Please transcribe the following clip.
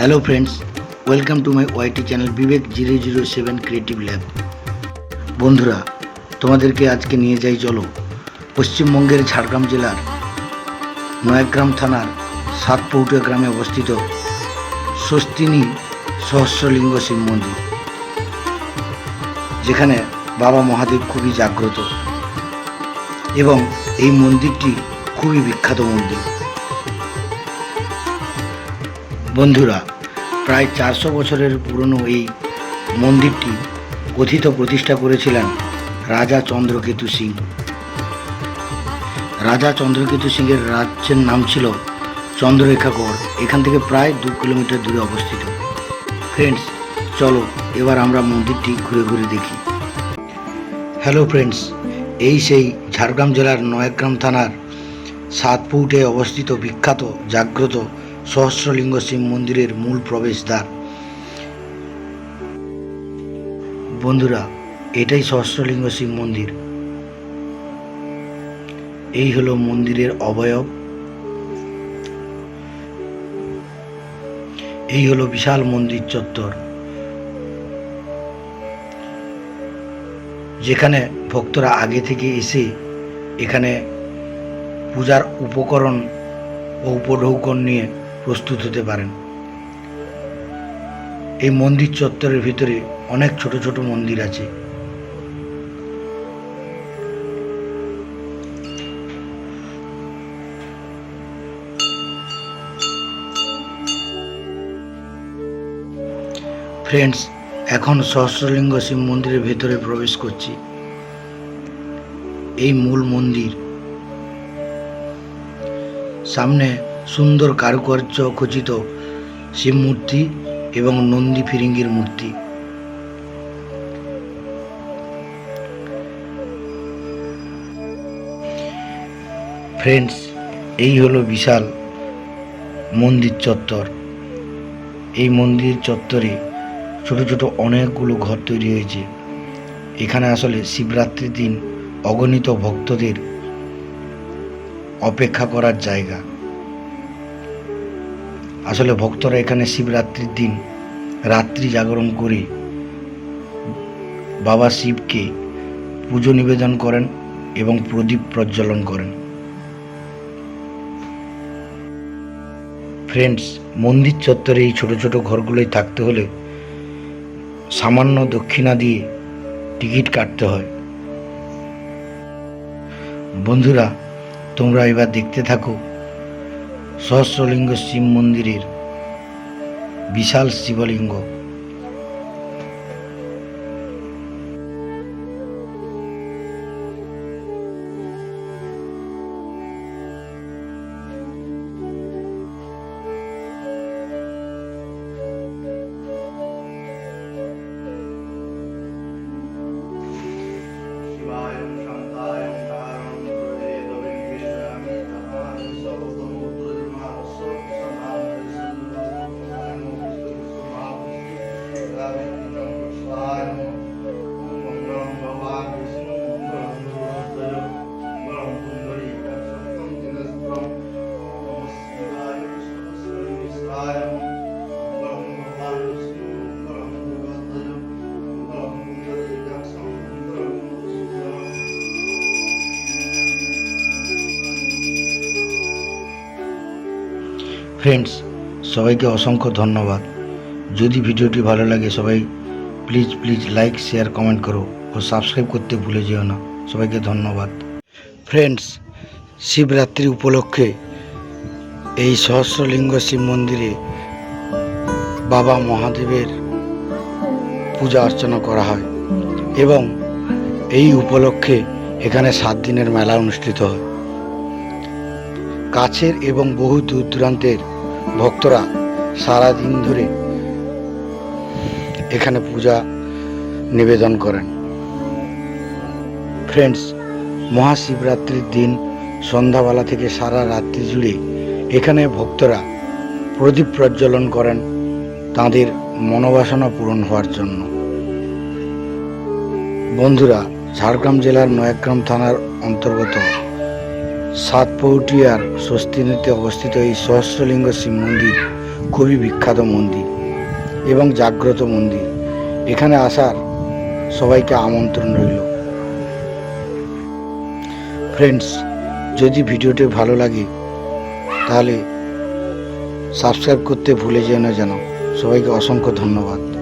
Hello friends welcome to my YT channel Bibek zero zero seven creative lab বন্ধুরা, তোমাদেরকে আজকে নিয়ে যাই চলো, পশ্চিমবঙ্গের ঝাড়গ্রাম জেলার নয়াগ্রাম থানার সাতপৌটিয়া গ্রামে অবস্থিত স্বস্তিনী সহস্রলিঙ্গ শিব মন্দির। যেখানে বাবা মহাদেব খুবই জাগ্রত এবং এই মন্দিরটি খুবই বিখ্যাত মন্দির। বন্ধুরা প্রায় চারশো বছরের পুরনো এই মন্দিরটি কথিত প্রতিষ্ঠা করেছিলেন রাজা চন্দ্রকেতু সিং। রাজা চন্দ্রকেতু সিংয়ের রাজ্যের নাম ছিল চন্দ্ররেখাগড়। এখান থেকে প্রায় দু কিলোমিটার দূরে অবস্থিত। ফ্রেন্ডস চলো এবার আমরা মন্দিরটি ঘুরে ঘুরে দেখি। হ্যালো ফ্রেন্ডস এই সেই ঝাড়গ্রাম জেলার নয়াগ্রাম থানার সাতপুটে অবস্থিত বিখ্যাত জাগ্রত সহস্রলিঙ্গ শিব মন্দিরের মূল প্রবেশদ্বার। বন্ধুরা, এটাই সহস্রলিঙ্গ শিব মন্দির। এই হলো মন্দিরের অবয়ব। এই হলো বিশাল মন্দির চত্বর। যেখানে ভক্তরা আগে থেকে এসে এখানে পূজার উপকরণ ও উপঢৌকন নিয়ে প্রস্তুত হতে পারেন। এই মন্দির চত্বরের ভিতরে অনেক ছোট ছোট মন্দির আছে। ফ্রেন্ডস এখন সহস্রলিঙ্গ শিব মন্দিরের ভেতরে প্রবেশ করছি। এই মূল মন্দির। সামনে সুন্দর কারুকার্য খচিত শিব মূর্তি এবং নন্দী ফিরিঙ্গির মূর্তি। ফ্রেন্ডস এই হলো বিশাল মন্দির চত্বর। এই মন্দির চত্বরে ছোট ছোট অনেকগুলো ঘর তৈরি হয়েছে। এখানে আসলে শিবরাত্রির দিন অগণিত ভক্তদের অপেক্ষা করার জায়গা। আসলে ভক্তরা এখানে শিবরাত্রির দিন রাত্রি জাগরণ করে বাবা শিবকে পুজো নিবেদন করেন এবং প্রদীপ প্রজ্বলন করেন। ফ্রেন্ডস মন্দির চত্বরে এই ছোট ছোট ঘরগুলোই থাকতে হলে সামান্য দক্ষিণা দিয়ে টিকিট কাটতে হয়। বন্ধুরা, তোমরা এবার দেখতে থাকো সহস্রলিঙ্গ শিব মন্দিরের বিশাল শিবলিঙ্গ। ফ্রেন্ডস সবাইকে অসংখ্য ধন্যবাদ। যদি ভিডিওটি ভালো লাগে, সবাই please please like share comment করো ও সাবস্ক্রাইব করতে ভুলে যেও না। সবাইকে ধন্যবাদ। ফ্রেন্ডস শিবরাত্রি উপলক্ষে এই সহস্রলিঙ্গ শিব মন্দিরে বাবা মহাদেবের পূজা অর্চনা করা হয় এবং এই উপলক্ষে এখানে সাত দিনের মেলা অনুষ্ঠিত হয়। কাছের এবং বহু দূর দূরান্তের ভক্তরা সারাদিন ধরে এখানে পূজা নিবেদন করেন। ফ্রেন্ডস মহাশিবরাত্রির দিন সন্ধ্যাবেলা থেকে সারা রাত্রি জুড়ে এখানে ভক্তরা প্রদীপ প্রজ্বলন করেন তাদের মনোবাসনা পূরণ হওয়ার জন্য। বন্ধুরা, ঝাড়গ্রাম জেলার নয়াগ্রাম থানার অন্তর্গত সাতপৌটিয়ার স্বস্তিনীতে অবস্থিত এই সহস্রলিঙ্গ শিব মন্দির খুবই বিখ্যাত মন্দির এবং জাগ্রত মন্দির। এখানে আসার সবাইকে আমন্ত্রণ রইল। ফ্রেন্ডস যদি ভিডিওটি ভালো লাগে, তাহলে সাবস্ক্রাইব করতে ভুলে যেও না যেন সবাইকে অসংখ্য ধন্যবাদ।